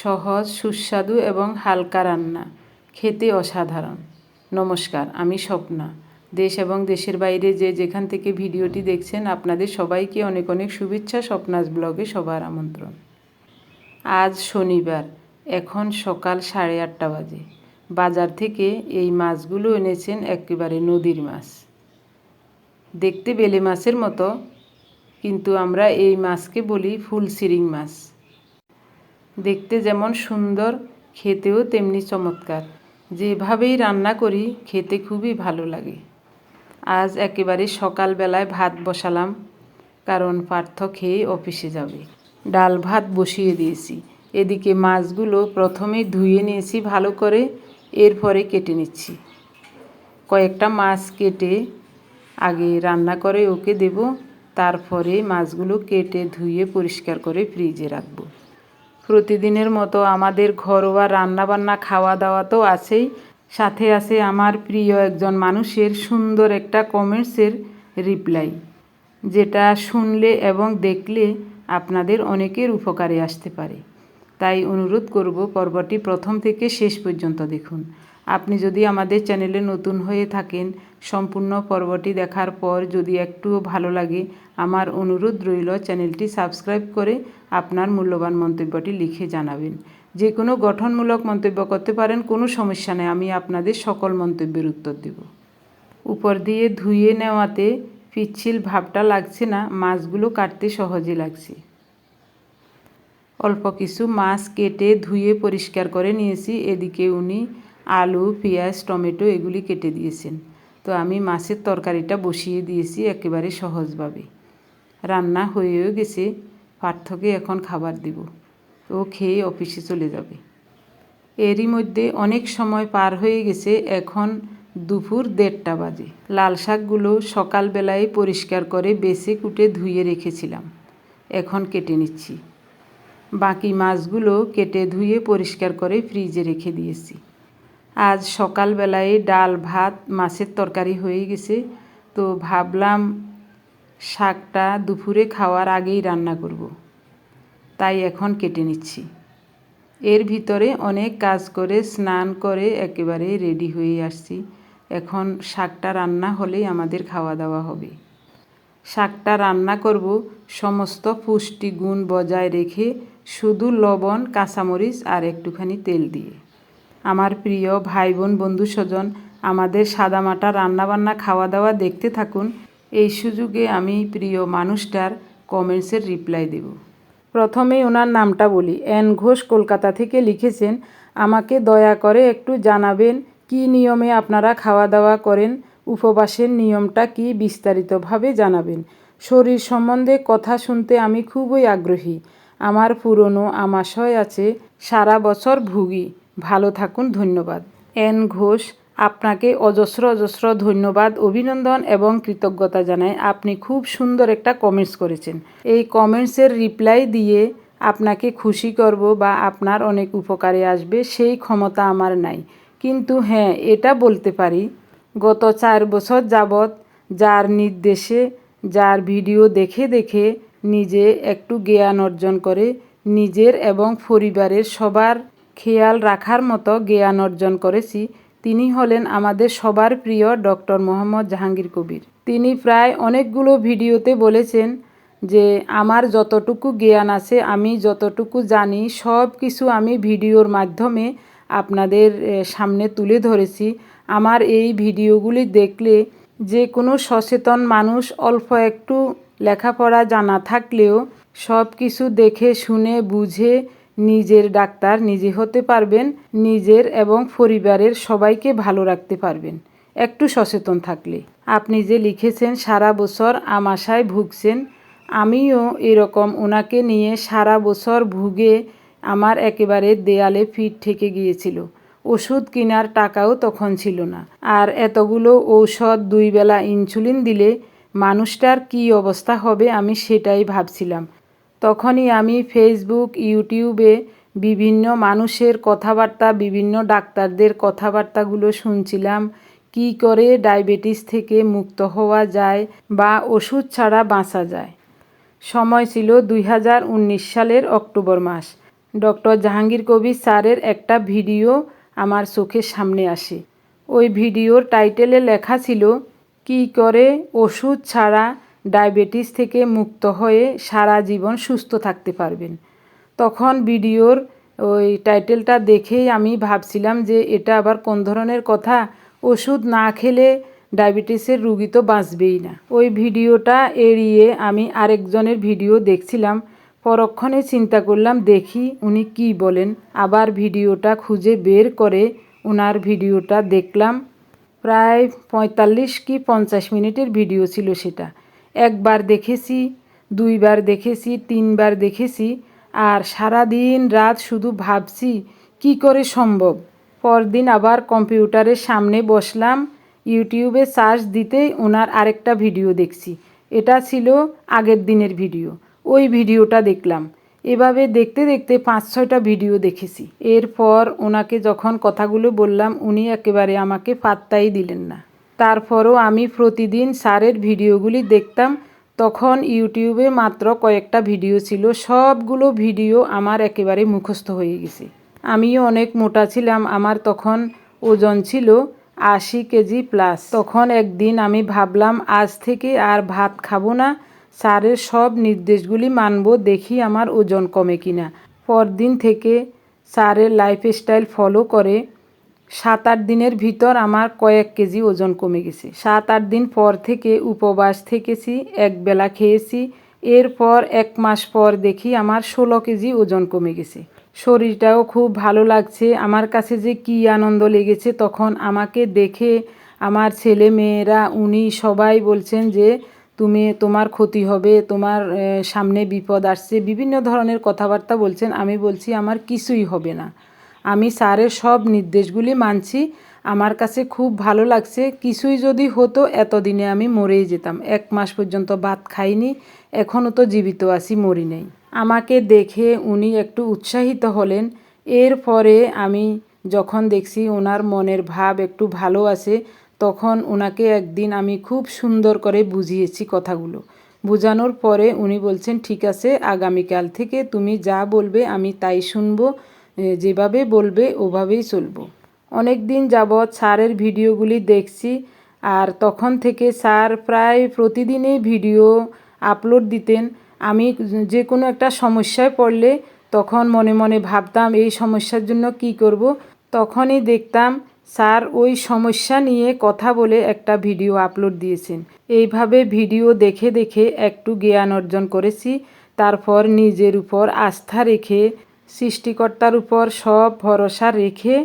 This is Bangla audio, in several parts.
সহজ, সুস্বাদু এবং হালকা রান্না। খেতে অসাধারণ। নমস্কার, আমি স্বপ্না। দেশ এবং দেশের বাইরে যে যেখান থেকে ভিডিওটি দেখছেন, আপনাদের সবাইকে অনেক অনেক শুভেচ্ছা স্বপ্নাস ব্লগে সবার আমন্ত্রণ। আজ শনিবার, এখন সকাল সাড়ে আটটা বাজে। বাজার থেকে এই মাছগুলো এনেছেন একেবারে নদীর মাছ। দেখতে বেলে মাছের মতো, কিন্তু আমরা এই মাছকে বলি ফুলসিরিং মাছ। দেখতে যেমন সুন্দর, খেতেও তেমনি চমৎকার। যেভাবেই রান্না করি, খেতে খুবই ভালো লাগে। আজ একেবারে সকালবেলায় ভাত বসালাম, কারণ পার্থ খেয়ে অফিসে যাবে। ডাল ভাত বসিয়ে দিয়েছি। এদিকে মাছগুলো প্রথমে ধুয়ে নিয়েছি ভালো করে, এরপরে কেটে নিচ্ছি। কয়েকটা মাছ কেটে আগে রান্না করে ওকে দেব, তারপরে মাছগুলো কেটে ধুয়ে পরিষ্কার করে ফ্রিজে রাখব। প্রতিদিনের মতো আমাদের ঘরোয়া রান্নাবান্না খাওয়া দাওয়া তো আছেই। সাথে আছে আমার প্রিয় একজন মানুষের সুন্দর একটা কমেন্টসের রিপ্লাই, যেটা শুনলে এবং দেখলে আপনাদের অনেকের উপকারে আসতে পারে। তাই অনুরোধ করব পর্বটি প্রথম থেকে শেষ পর্যন্ত দেখুন। আপনি যদি আমাদের চ্যানেলে নতুন হয়ে থাকেন, সম্পূর্ণ পর্বটি দেখার পর যদি একটুও ভালো লাগে, আমার অনুরোধ রইল চ্যানেলটি সাবস্ক্রাইব করে আপনার মূল্যবান মন্তব্যটি লিখে জানাবেন। যে কোনো গঠনমূলক মন্তব্য করতে পারেন, কোনো সমস্যা নেই, আমি আপনাদের সকল মন্তব্যের উত্তর দেব। উপর দিয়ে ধুয়ে নেওয়াতে পিচ্ছিল ভাবটা লাগছে না, মাছগুলো কাটতে সহজে লাগছে। অল্প কিছু মাছ কেটে ধুয়ে পরিষ্কার করে নিয়েছি, এদিকে উনি আলু, পেঁয়াজ, টমেটো এগুলি কেটে দিয়েছেন। তো আমি মাছের তরকারিটা বসিয়ে দিয়েছি একেবারে সহজভাবে। রান্না হয়েও গেছে, পার্থকে এখন খাবার দিব। ও খেয়ে অফিসে চলে যাবে। এরই মধ্যে অনেক সময় পার হয়ে গেছে, এখন দুপুর দেড়টা বাজে। লাল শাকগুলো সকালবেলায় পরিষ্কার করে বেছে কুটে ধুয়ে রেখেছিলাম। এখন কেটে নিচ্ছি। বাকি মাছগুলো কেটে ধুয়ে পরিষ্কার করে ফ্রিজে রেখে দিয়েছি। আজ সকালবেলায় ডাল, ভাত, মাছের তরকারি হয়ে গেছে। তো ভাবলাম শাকটা দুপুরে খাওয়ার আগেই রান্না করব। তাই এখন কেটে নিচ্ছি। এর ভিতরে অনেক কাজ করে, স্নান করে একেবারে রেডি হয়ে আসছি। এখন শাকটা রান্না হলেই আমাদের খাওয়া দাওয়া হবে। শাকটা রান্না করব, সমস্ত পুষ্টিগুণ বজায় রেখে শুধু লবণ, কাঁচামরিচ আর একটুখানি তেল দিয়ে। আমার প্রিয় ভাই বোন বন্ধু স্বজন আমাদের সাদামাটা রান্নাবান্না খাওয়া দাওয়া দেখতে থাকুন। এই সুযোগে আমি প্রিয় মানুষটার কমেন্টসের রিপ্লাই দেব। প্রথমে ওনার নামটা বলি। এন ঘোষ কলকাতা থেকে লিখেছেন, আমাকে দয়া করে একটু জানাবেন কি নিয়মে আপনারা খাওয়া দাওয়া করেন, উপবাসের নিয়মটা কি বিস্তারিতভাবে জানাবেন? শরীর সম্বন্ধে কথা শুনতে আমি খুবই আগ্রহী। আমার পুরনো আমাশয় আছে, সারা বছর ভুগি। ভালো থাকুন, ধন্যবাদ। এন ঘোষ, আপনাকে অজস্র অজস্র ধন্যবাদ, অভিনন্দন এবং কৃতজ্ঞতা জানাই। আপনি খুব সুন্দর একটা কমেন্টস করেছেন। এই কমেন্টসের রিপ্লাই দিয়ে আপনাকে খুশি করব বা আপনার অনেক উপকারে আসবে, সেই ক্ষমতা আমার নাই। কিন্তু হ্যাঁ এটা বলতে পারি, গত চার বছর যাবৎ যার নির্দেশে, যার ভিডিও দেখে দেখে নিজে একটু জ্ঞান অর্জন করে, নিজের এবং পরিবারের সবার খেয়াল রাখার মতো জ্ঞান অর্জন করেছি। তিনি হলেন আমাদের সবার প্রিয় ডক্টর মোহাম্মদ জাহাঙ্গীর কবির। তিনি প্রায় অনেকগুলো ভিডিওতে বলেছেন যে, আমার যতটুকু জ্ঞান আছে, আমি যতটুকু জানি, সব কিছু আমি ভিডিওর মাধ্যমে আপনাদের সামনে তুলে ধরেছি। আমার এই ভিডিওগুলি দেখলে যে কোনো সচেতন মানুষ অল্প একটু লেখাপড়া জানা থাকলেও সব কিছু দেখে, শুনে, বুঝে নিজের ডাক্তার নিজে হতে পারবেন, নিজের এবং পরিবারের সবাইকে ভালো রাখতে পারবেন। একটু সচেতন থাকলে। আপনি যে লিখেছেন, সারা বছর আমাশায় ভুগছেন। আমিও এরকম ওনাকে নিয়ে সারা বছর ভুগে আমার একেবারে দেয়ালে ফিট থেকে গিয়েছিল। ওষুধ কেনার টাকাও তখন ছিল না। আর এতগুলো ঔষধ, দুই বেলা ইনসুলিন দিলে মানুষটার কি অবস্থা হবে আমি সেটাই ভাবছিলাম। তখনই আমি ফেসবুক ইউটিউবে বিভিন্ন মানুষের কথাবার্তা, বিভিন্ন ডাক্তারদের কথাবার্তাগুলো শুনছিলাম। কি করে ডায়াবেটিস থেকে মুক্ত হওয়া যায় বা ওষুধ ছাড়া বাঁচা যায়? সময় ছিল দুই হাজার উনিশ সালের অক্টোবর মাস। ডক্টর জাহাঙ্গীর কবির স্যারের একটা ভিডিও আমার চোখের সামনে আসে। ওই ভিডিওর টাইটেলে লেখা ছিল, কি করে ওষুধ ছাড়া ডায়াবেটিস থেকে মুক্ত হয়ে সারা জীবন সুস্থ থাকতে পারবেন। তখন ভিডিওর ওই টাইটেলটা দেখেই আমি ভাবছিলাম যে এটা আবার কোন ধরনের কথা? ওষুধ না খেলে ডায়াবেটিসের রুগী তো বাঁচবেই না। ওই ভিডিওটা এড়িয়ে আমি আরেকজনের ভিডিও দেখছিলাম। পরক্ষণে চিন্তা করলাম, দেখি উনি কি বলেন। আবার ভিডিওটা খুঁজে বের করে ওনার ভিডিওটা দেখলাম। প্রায় পঁয়তাল্লিশ কি পঞ্চাশ মিনিটের ভিডিও ছিল সেটা। একবার দেখেছি, দুইবার দেখেছি, তিনবার দেখেছি, আর সারা দিন রাত শুধু ভাবছি, কি করে সম্ভব? পরদিন আবার কম্পিউটারের সামনে বসলাম, ইউটিউবে সার্চ দিতেই ওনার আরেকটা ভিডিও দেখছি। এটা ছিল আগের দিনের ভিডিও। ওই ভিডিওটা দেখলাম। এভাবে দেখতে দেখতে পাঁচ ছয়টা ভিডিও দেখেছি। এরপর ওনাকে যখন কথাগুলো বললাম, উনি একেবারে আমাকে পাত্তাই দিলেন না। তারপরও আমি প্রতিদিন স্যারের ভিডিওগুলি দেখতাম, তখন ইউটিউবে মাত্র কয়েকটা ভিডিও ছিল, সবগুলো ভিডিও আমার একেবারে মুখস্থ হয়ে গেছে। আমিও অনেক মোটা ছিলাম, আমার তখন ওজন ছিল আশি কেজি প্লাস তখন একদিন আমি ভাবলাম, আজ থেকে আর ভাত খাব না, স্যারের সব নির্দেশগুলি মানব, দেখি আমার ওজন কমে কিনা। পরদিন থেকে স্যারের লাইফস্টাইল ফলো করে সাত আট দিনের ভিতর আমার কয়েক কেজি ওজন কমে গেছে। সাত আট দিন পর থেকে উপবাস থেকেছি একবেলা খেয়েছি। এরপর এক মাস পর দেখি আমার ষোলো কেজি ওজন কমে গেছে। শরীরটাও খুব ভালো লাগছে। আমার কাছে যে কী আনন্দ লেগেছে তখন আমাকে দেখে আমার ছেলে মেয়েরা উনি সবাই বলছেন যে, তুমি, তোমার ক্ষতি হবে, তোমার সামনে বিপদ আসছে। বিভিন্ন ধরনের কথাবার্তা বলছেন। আমি বলছি, আমার কিছুই হবে না। আমি স্যারের সব নির্দেশগুলি মানছি। আমার কাছে খুব ভালো লাগছে। কিছুই যদি হতো, এতদিনে আমি মরেই যেতাম। এক মাস পর্যন্ত ভাত খাইনি এখনও তো জীবিত আছি, মরি নেই। আমাকে দেখে উনি একটু উৎসাহিত হলেন। এরপরে আমি যখন দেখছি ওনার মনের ভাব একটু ভালো আছে, তখন ওনাকে একদিন আমি খুব সুন্দর করে বুঝিয়েছি কথাগুলো। বোঝানোর পরে উনি বলছেন, ঠিক আছে, আগামীকাল থেকে তুমি যা বলবে আমি তাই শুনব। যেভাবে বলবে, ওভাবেই চলবো। অনেক দিন যাবৎ স্যারের ভিডিওগুলি দেখছি, আর তখন থেকে স্যার প্রায় প্রতিদিনই ভিডিও আপলোড দিতেন। আমি যে কোনো একটা সমস্যায় পড়লে তখন মনে মনে ভাবতাম, এই সমস্যার জন্য কি করব? তখনই দেখতাম, স্যার ওই সমস্যা নিয়ে কথা বলে একটা ভিডিও আপলোড দিয়েছেন। এইভাবে ভিডিও দেখে দেখে একটু জ্ঞান অর্জন করেছি। তারপর নিজের উপর আস্থা রেখে সৃষ্টিকর্তার উপর সব ভরসা রেখে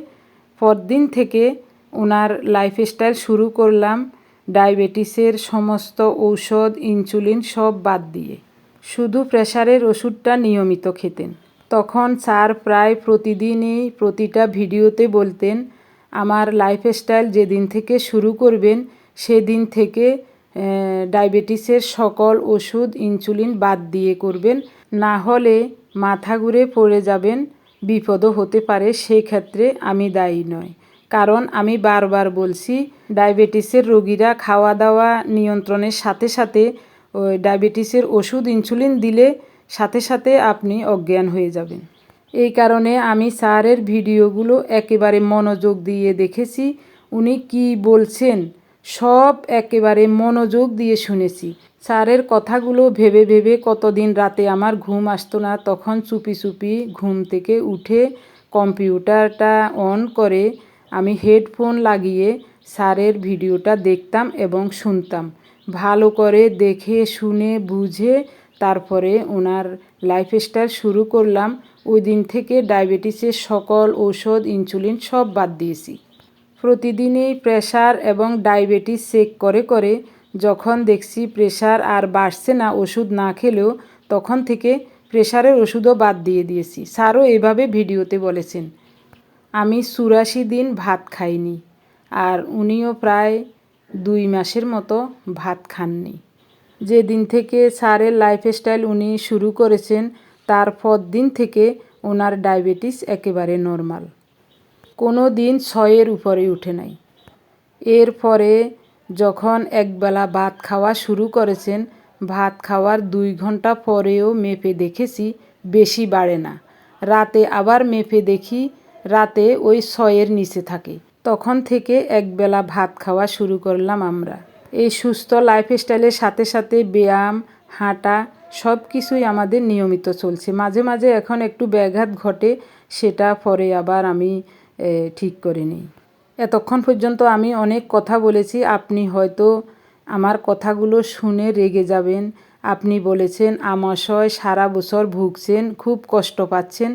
পরদিন থেকে ওনার লাইফস্টাইল শুরু করলাম। ডায়াবেটিসের সমস্ত ঔষধ ইনসুলিন সব বাদ দিয়ে। শুধু প্রেশারের ওষুধটা নিয়মিত খেতেন। তখন স্যার প্রায় প্রতিদিনই প্রতিটা ভিডিওতে বলতেন, আমার লাইফস্টাইল যেদিন থেকে শুরু করবেন, সেদিন থেকে ডায়াবেটিসের সকল ওষুধ ইনসুলিন বাদ দিয়ে করবেন। না হলে মাথা ঘুরে পড়ে যাবেন, বিপদও হতে পারে সেই ক্ষেত্রে আমি দায়ী নয় কারণ আমি বারবার বলছি, ডায়াবেটিসের রোগীরা খাওয়া দাওয়া নিয়ন্ত্রণের সাথে সাথে ওই ডায়াবেটিসের ওষুধ, ইনসুলিন দিলে সাথে সাথে আপনি অজ্ঞান হয়ে যাবেন। এই কারণে আমি স্যারের ভিডিওগুলো একেবারে মনোযোগ দিয়ে দেখেছি। উনি কি বলছেন সব একেবারে মনোযোগ দিয়ে শুনেছি। স্যারের কথাগুলো ভেবে ভেবে কতদিন রাতে আমার ঘুম আসতো না, তখন চুপি চুপি ঘুম থেকে উঠে কম্পিউটারটা অন করে আমি হেডফোন লাগিয়ে স্যারের ভিডিওটা দেখতাম এবং শুনতাম। ভালো করে দেখে, শুনে, বুঝে তারপরে ওনার লাইফস্টাইল শুরু করলাম। ওই দিন থেকে ডায়াবেটিসের সকল ঔষধ, ইনসুলিন সব বাদ দিয়েছি। প্রতিদিনই প্রেশার এবং ডায়াবেটিস চেক করে করে যখন দেখছি প্রেশার আর বাড়ছে না, ওষুধ না খেলেও তখন থেকে প্রেশারের ওষুধও বাদ দিয়ে দিয়েছি। স্যারও এভাবে ভিডিওতে বলেছেন, আমি চুরাশি দিন ভাত খাইনি আর উনিও প্রায় দুই মাসের মতো ভাত খাননি। যেদিন থেকে স্যারের লাইফস্টাইল উনি শুরু করেছেন তারপর দিন থেকে ওনার ডায়াবেটিস একেবারে নর্মাল। কোনো দিন ছয়ের উপরে উঠে নাই। এরপরে যখন একবেলা ভাত খাওয়া শুরু করেছেন, ভাত খাওয়ার দুই ঘণ্টা পরেও মেপে দেখেছি বেশি বাড়ে না। রাতে আবার মেপে দেখি রাতে ওই ছয়ের নিচে থাকে। তখন থেকে একবেলা ভাত খাওয়া শুরু করলাম আমরা। এই সুস্থ লাইফস্টাইলের সাথে সাথে ব্যায়াম, হাঁটা সব কিছুই আমাদের নিয়মিত চলছে। মাঝে মাঝে এখন একটু ব্যাঘাত ঘটে, সেটা পরে আবার আমি ঠিক করে নিই এতক্ষণ পর্যন্ত আমি অনেক কথা বলেছি, আপনি হয়তো আমার কথাগুলো শুনে রেগে যাবেন। আপনি বলেছেন, আমাশয় সারা বছর ভুগছেন, খুব কষ্ট পাচ্ছেন,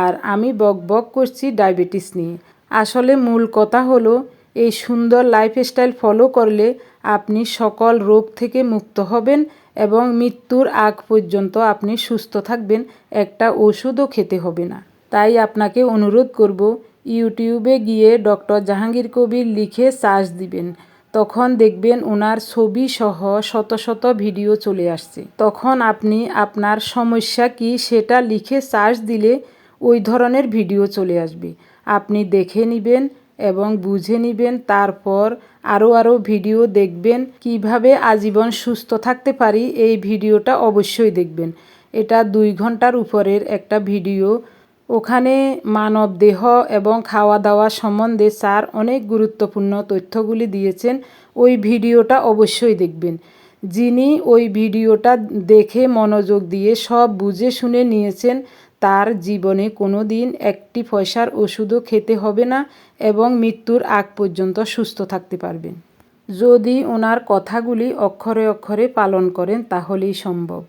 আর আমি বক বক করছি ডায়াবেটিস নিয়ে। আসলে মূল কথা হলো, এই সুন্দর লাইফস্টাইল ফলো করলে আপনি সকল রোগ থেকে মুক্ত হবেন এবং মৃত্যুর আগ পর্যন্ত আপনি সুস্থ থাকবেন, একটা ওষুধও খেতে হবে না। তাই আপনাকে অনুরোধ করব ইউটিউবে গিয়ে ডক্টর জাহাঙ্গীর কবির লিখে সার্চ দিবেন। তখন দেখবেন ওনার ছবি সহ শত শত ভিডিও চলে আসছে। তখন আপনি আপনার সমস্যা কি সেটা লিখে সার্চ দিলে ওই ধরনের ভিডিও চলে আসবে। আপনি দেখে নেবেন এবং বুঝে নেবেন, তারপর আরও আরও ভিডিও দেখবেন, কীভাবে আজীবন সুস্থ থাকতে পারি এই ভিডিওটা অবশ্যই দেখবেন। এটা দুই ঘণ্টার উপরের একটা ভিডিও ওখানে মানব দেহ এবং খাওয়া দাওয়া সম্বন্ধে স্যার অনেক গুরুত্বপূর্ণ তথ্যগুলি দিয়েছেন। ওই ভিডিওটা অবশ্যই দেখবেন। যিনি ওই ভিডিওটা দেখে মনোযোগ দিয়ে সব বুঝে শুনে নিয়েছেন, তার জীবনে কোনো দিন একটি পয়সার ওষুধও খেতে হবে না এবং মৃত্যুর আগ পর্যন্ত সুস্থ থাকতে পারবেন। যদি ওনার কথাগুলি অক্ষরে অক্ষরে পালন করেন, তাহলেই সম্ভব।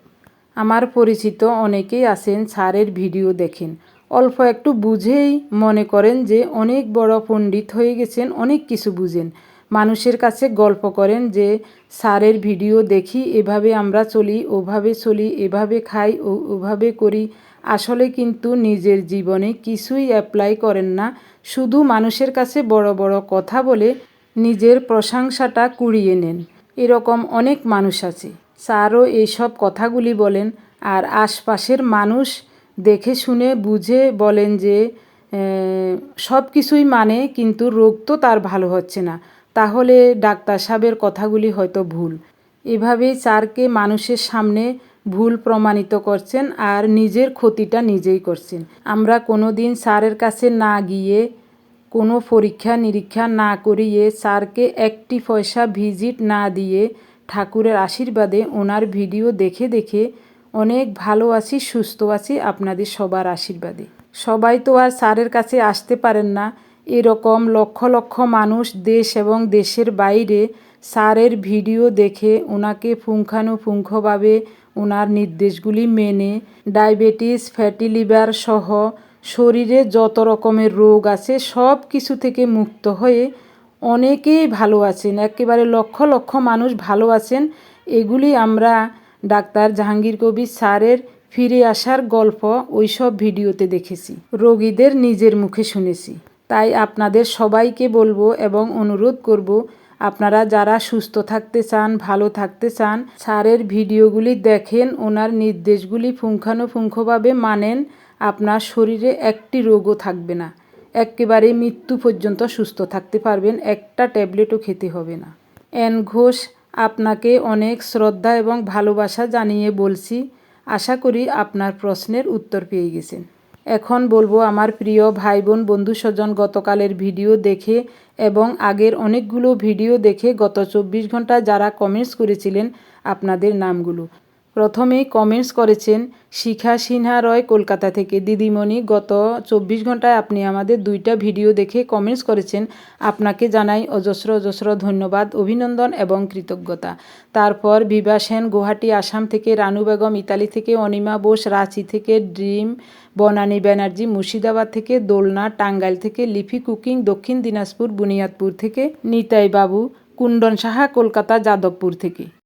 আমার পরিচিত অনেকেই আছেন স্যারের ভিডিও দেখেন। অল্প একটু বুঝেই মনে করেন যে অনেক বড় পণ্ডিত হয়ে গেছেন, অনেক কিছু বুঝেন। মানুষের কাছে গল্প করেন যে, স্যারের ভিডিও দেখি, এভাবে আমরা চলি, ওভাবে চলি, এভাবে খাই, ও ওভাবে করি। আসলে কিন্তু নিজের জীবনে কিছুই অ্যাপ্লাই করেন না। শুধু মানুষের কাছে বড় বড় কথা বলে নিজের প্রশংসাটা কুড়িয়ে নেন। এরকম অনেক মানুষ আছে। স্যারও এইসব কথাগুলি বলেন। আর আশপাশের মানুষ দেখে শুনে বুঝে বলেন যে সব কিছুই মানে কিন্তু রোগ তো তার ভালো হচ্ছে না। তাহলে ডাক্তার সাহেবের কথাগুলি হয়তো ভুল। এভাবেই স্যারকে মানুষের সামনে ভুল প্রমাণিত করছেন আর নিজের ক্ষতিটা নিজেই করছেন। আমরা কোনো দিন স্যারের কাছে না গিয়ে কোনো পরীক্ষা নিরীক্ষা না করিয়ে স্যারকে একটি পয়সা ভিজিট না দিয়ে ঠাকুরের আশীর্বাদে ওনার ভিডিও দেখে দেখে অনেক ভালো আছি, সুস্থ আছি, আপনাদের সবার আশীর্বাদে। সবাই তো আর স্যারের কাছে আসতে পারেন না। এরকম লক্ষ লক্ষ মানুষ দেশ এবং দেশের বাইরে স্যারের ভিডিও দেখে ওনাকে পুঙ্খানুপুঙ্খভাবে ওনার নির্দেশগুলি মেনে ডায়াবেটিস, ফ্যাটি লিভার সহ শরীরে যত রকমের রোগ আছে সব কিছু থেকে মুক্ত হয়ে অনেকেই ভালো আছেন। একেবারে লক্ষ লক্ষ মানুষ ভালো আছেন। এগুলি আমরা ডাক্তার জাহাঙ্গীর কবির স্যারের ফিরে আসার গল্প ওইসব ভিডিওতে দেখেছি। রোগীদের নিজের মুখে শুনেছি। তাই আপনাদের সবাইকে বলব এবং অনুরোধ করব, আপনারা যারা সুস্থ থাকতে চান, ভালো থাকতে চান, স্যারের ভিডিওগুলি দেখেন, ওনার নির্দেশগুলি পুঙ্খানুপুঙ্খভাবে মানেন, আপনার শরীরে একটি রোগও থাকবে না। একেবারে মৃত্যু পর্যন্ত সুস্থ থাকতে পারবেন, একটা ট্যাবলেটও খেতে হবে না। এন ঘোষ আপনাকে অনেক শ্রদ্ধা এবং ভালোবাসা জানিয়ে বলছি। আশা করি আপনার প্রশ্নের উত্তর পেয়ে গেছেন। এখন বলব আমার প্রিয় ভাই বোন বন্ধু স্বজন গতকালের ভিডিও দেখে এবং আগের অনেকগুলো ভিডিও দেখে গত চব্বিশ ঘণ্টা যারা কমেন্টস করেছিলেন, আপনাদের নামগুলো। প্রথমেই কমেন্টস করেছেন, শিখা সিনহা রয় কলকাতা থেকে। দিদিমণি, গত চব্বিশ ঘন্টায় আপনি আমাদের দুইটা ভিডিও দেখে কমেন্টস করেছেন। আপনাকে জানাই অজস্র অজস্র ধন্যবাদ, অভিনন্দন এবং কৃতজ্ঞতা। তারপর বিভা সেন, গুয়াহাটি, আসাম থেকে রানু বেগম, ইতালি থেকে অনিমা বোস, রাঁচি থেকে ড্রিম, বনানী ব্যানার্জি, মুর্শিদাবাদ থেকে দোলনা, টাঙ্গাইল থেকে লিফি কুকিং, দক্ষিণ দিনাজপুর, বুনিয়াদপুর থেকে নিতাই বাবু, কুণ্ডন সাহা, কলকাতা, যাদবপুর থেকে।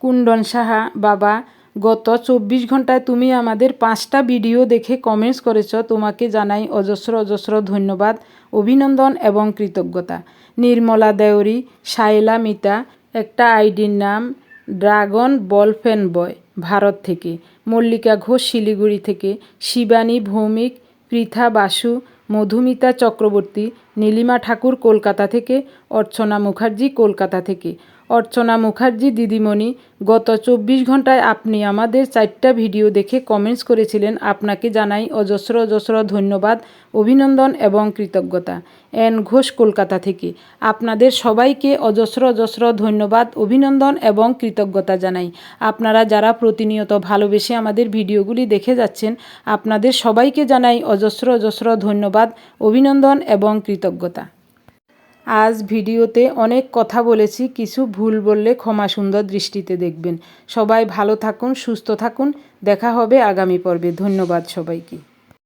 কুণ্ডন সাহা, বাবা, গত চব্বিশ ঘন্টায় তুমি আমাদের পাঁচটা ভিডিও দেখে কমেন্টস করেছ, তোমাকে জানাই অজস্র অজস্র ধন্যবাদ, অভিনন্দন এবং কৃতজ্ঞতা। নির্মলা দেওরি শায়লা মিতা, একটা আইডির নাম, ড্রাগন বল বলফেন বয়, ভারত থেকে। মল্লিকা ঘোষ, শিলিগুড়ি থেকে। শিবানী ভৌমিক, পৃথা বাসু, মধুমিতা চক্রবর্তী, নীলিমা ঠাকুর, কলকাতা থেকে। অর্চনা মুখার্জি, কলকাতা থেকে। অর্চনা মুখার্জি দিদিমণি, গত চব্বিশ ঘন্টায় আপনি আমাদের চারটা ভিডিও দেখে কমেন্টস করেছিলেন। আপনাকে জানাই অজস্র অজস্র ধন্যবাদ, অভিনন্দন এবং কৃতজ্ঞতা। এন ঘোষ কলকাতা থেকে। আপনাদের সবাইকে অজস্র অজস্র ধন্যবাদ, অভিনন্দন এবং কৃতজ্ঞতা জানাই। আপনারা যারা প্রতিনিয়ত ভালোবেসে আমাদের ভিডিওগুলি দেখে যাচ্ছেন, আপনাদের সবাইকে জানাই অজস্র অজস্র ধন্যবাদ, অভিনন্দন এবং কৃতজ্ঞতা। আজ ভিডিওতে অনেক কথা বলেছি, কিছু ভুল বললে ক্ষমা সুন্দর দৃষ্টিতে দেখবেন। সবাই ভালো থাকুন, সুস্থ থাকুন। দেখা হবে আগামী পর্বে। ধন্যবাদ সবাইকে।